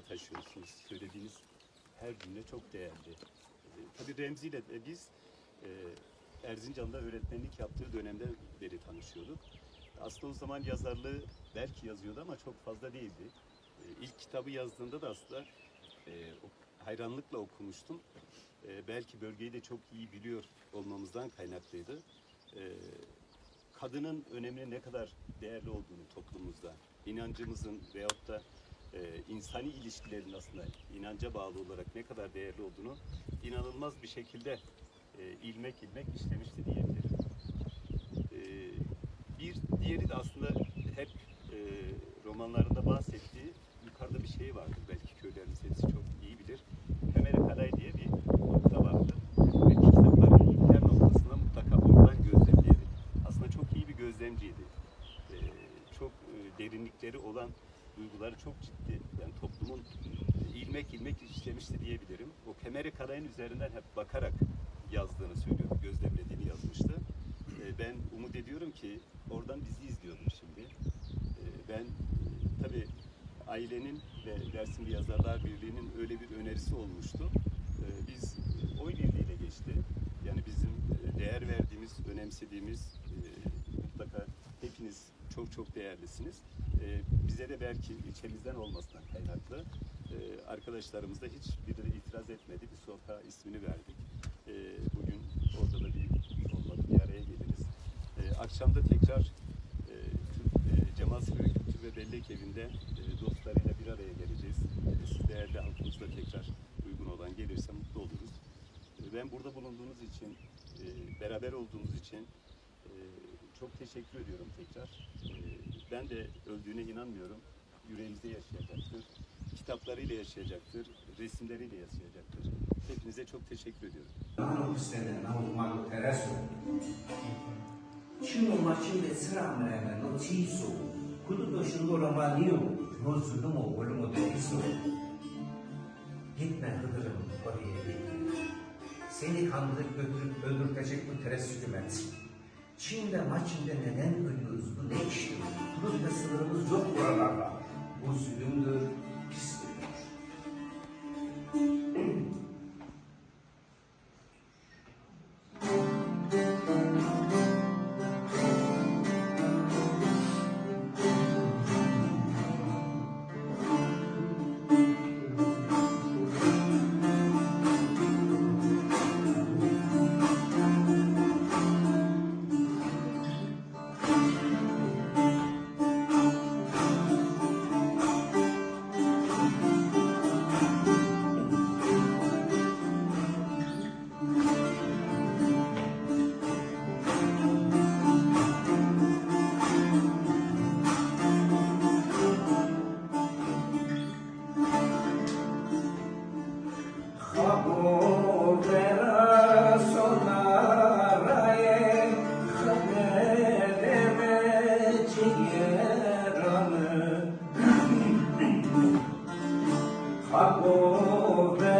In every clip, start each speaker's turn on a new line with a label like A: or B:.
A: kalpte taşıyorsunuz. Söylediğiniz her cümle çok değerli. E, tabii Remzi ile biz e, Erzincan'da öğretmenlik yaptığı dönemde beri tanışıyorduk. Aslında o zaman yazarlığı belki yazıyordu ama çok fazla değildi. E, ilk kitabı yazdığında da aslında e, hayranlıkla okumuştum. Belki bölgeyi de çok iyi biliyor olmamızdan kaynaklıydı. Kadının önemli ne kadar değerli olduğunu toplumumuzda, inancımızın veyahut da e, insani ilişkilerin aslında inanca bağlı olarak ne kadar değerli olduğunu inanılmaz bir şekilde e, ilmek ilmek işlemişti diyebilirim. E, bir diğeri de aslında hep e, romanlarında bahsettiği yukarıda bir şey vardır. Belki köylerimiz hepsi çok iyi bilir. Temel Kalay diye bir nokta vardı. Ve kitapların her noktasına mutlaka oradan gözlemleyerek. Aslında çok iyi bir gözlemciydi. E, çok e, derinlikleri olan duyguları çok ciddi. Yani toplumun e, ilmek ilmek işlemişti diyebilirim. O Kemeri Kalay'ın üzerinden hep bakarak yazdığını söylüyor, gözlemlediğini yazmıştı. E, ben umut ediyorum ki oradan bizi izliyordur şimdi. E, ben tabii ailenin ve Dersimli Yazarlar Birliği'nin öyle bir önerisi olmuştu. Biz oy birliğiyle geçti. Yani bizim değer verdiğimiz, önemsediğimiz mutlaka hepiniz çok çok değerlisiniz. E, bize de belki ilçemizden olmasından kaynaklı e, arkadaşlarımız da hiç biri itiraz etmedi. Bir sokağa ismini verdik. E, bugün orada da bir olmadı bir araya geliriz. E, akşamda tekrar Cemal Sıkı Kültür ve Bellek Evi'nde e, dostlarıyla bir araya geleceğiz. E, siz değerli halkımızla tekrar uygun olan gelirse mutlu oluruz. Ben burada bulunduğunuz için, e, beraber olduğumuz için çok teşekkür ediyorum tekrar. Ee, ben de öldüğüne inanmıyorum. Yüreğimizde yaşayacaktır. Kitaplarıyla yaşayacaktır. Resimleriyle yaşayacaktır. Hepinize çok teşekkür ediyorum.
B: Gitme Hıdır'ım oraya gitme. Seni kandırıp öldürtecek bu teres hükümet. Çin'de maçinde neden ölüyoruz? Bu ne iştir? Ve sınırımız yok buralarda. Bu zulümdür I go.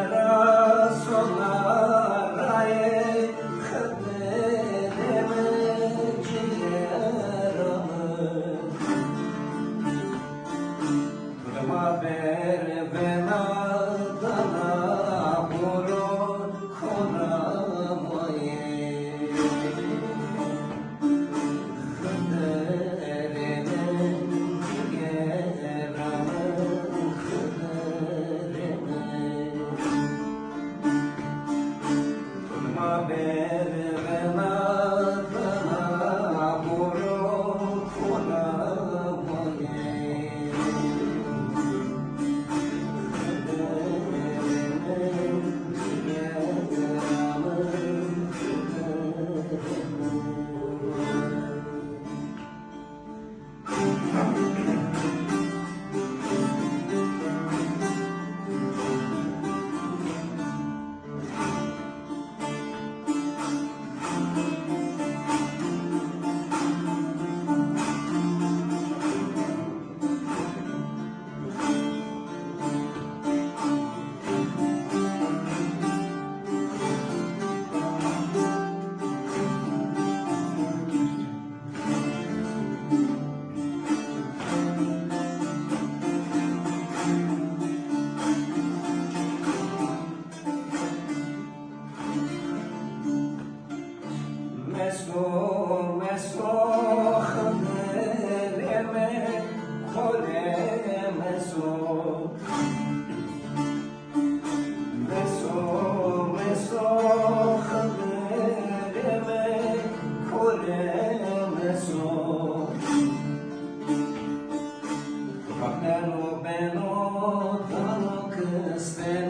B: understand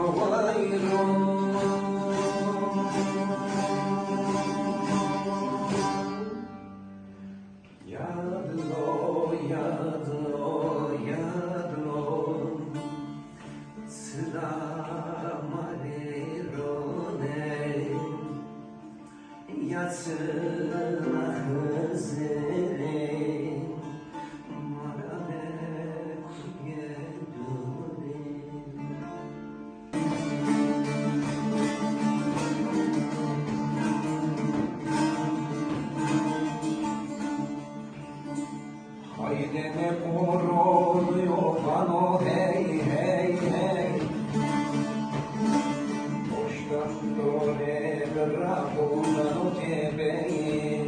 B: Come verrà con una notte bene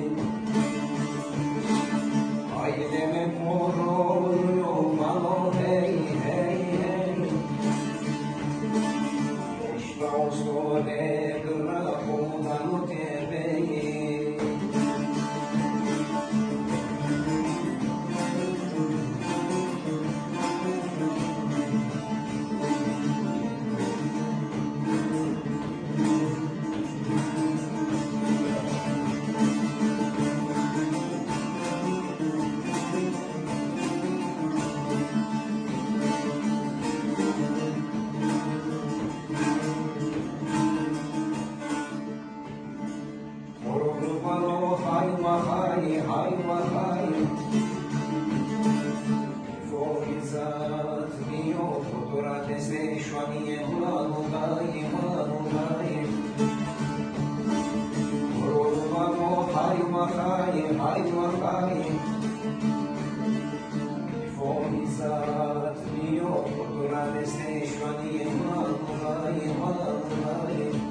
B: sen şu an yılan, yılan, yılan.